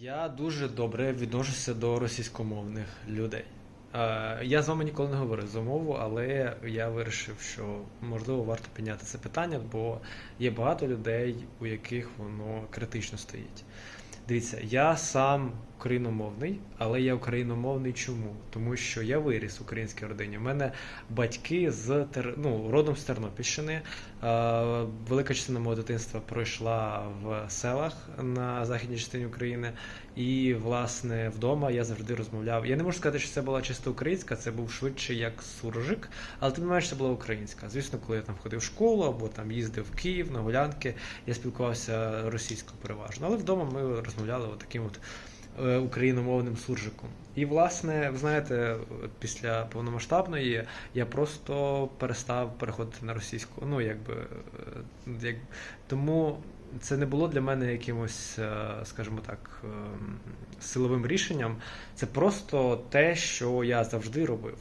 Я дуже добре відношуся до російськомовних людей. Е, Я з вами ніколи не говорив за мову, але я вирішив, що можливо варто підняти це питання, бо є багато людей, у яких воно критично стоїть. Дивіться, я сам україномовний, але я україномовний чому? Тому що я виріс в українській родині. У мене батьки з ну, родом з Тернопільщини. Е, Велика частина мого дитинства пройшла в селах на західній частині України. І, власне, вдома я завжди розмовляв. Я не можу сказати, що це була чисто українська, це був швидше як суржик, але тим не менше це була українська. Звісно, коли я там ходив в школу або там їздив в Київ на гулянки, я спілкувався російською переважно. Але вдома ми розмовляли таким от е, україномовним суржиком. І, власне, ви знаєте, після повномасштабної я просто перестав переходити на російську. Ну, якби, е, як... тому це не було для мене якимось, е, скажімо так, силовим рішенням. Це просто те, що я завжди робив.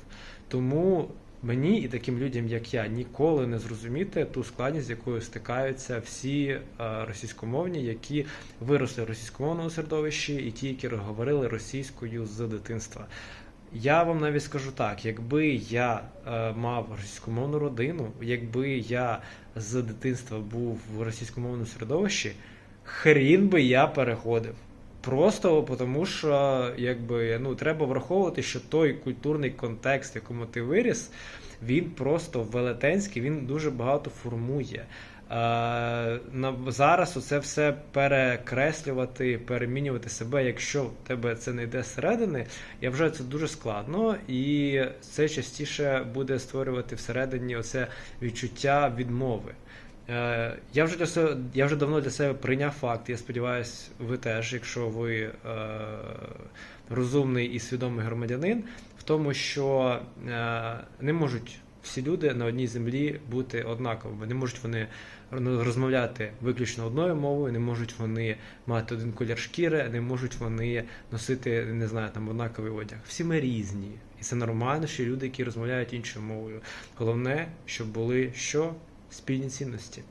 Тому мені і таким людям, як я, ніколи не зрозуміти ту складність, з якою стикаються всі е, російськомовні, які виросли в російськомовному середовищі, і ті, які говорили російською з дитинства. Я вам навіть скажу так: якби я е, мав російськомовну родину, якби я з дитинства був в російськомовному середовищі, хрін би я переходив. Просто тому, що якби ну треба враховувати, що той культурний контекст, в якому ти виріс, він просто велетенський, він дуже багато формує. Е, на зараз оце все перекреслювати, перемінювати себе, якщо в тебе це не йде зсередини, я вважаю, це дуже складно, і це частіше буде створювати всередині оце відчуття відмови. Е, Я вже для себе, я вже давно для себе прийняв факт. Я сподіваюся, ви теж, якщо ви е, розумний і свідомий громадянин, в тому, що е, не можуть всі люди на одній землі бути однаковими. Не можуть вони розмовляти виключно одною мовою, не можуть вони мати один колір шкіри, не можуть вони носити, не знаю, там однаковий одяг. Всі ми різні. І це нормально, що люди, які розмовляють іншою мовою. Головне, щоб були що спільні цінності.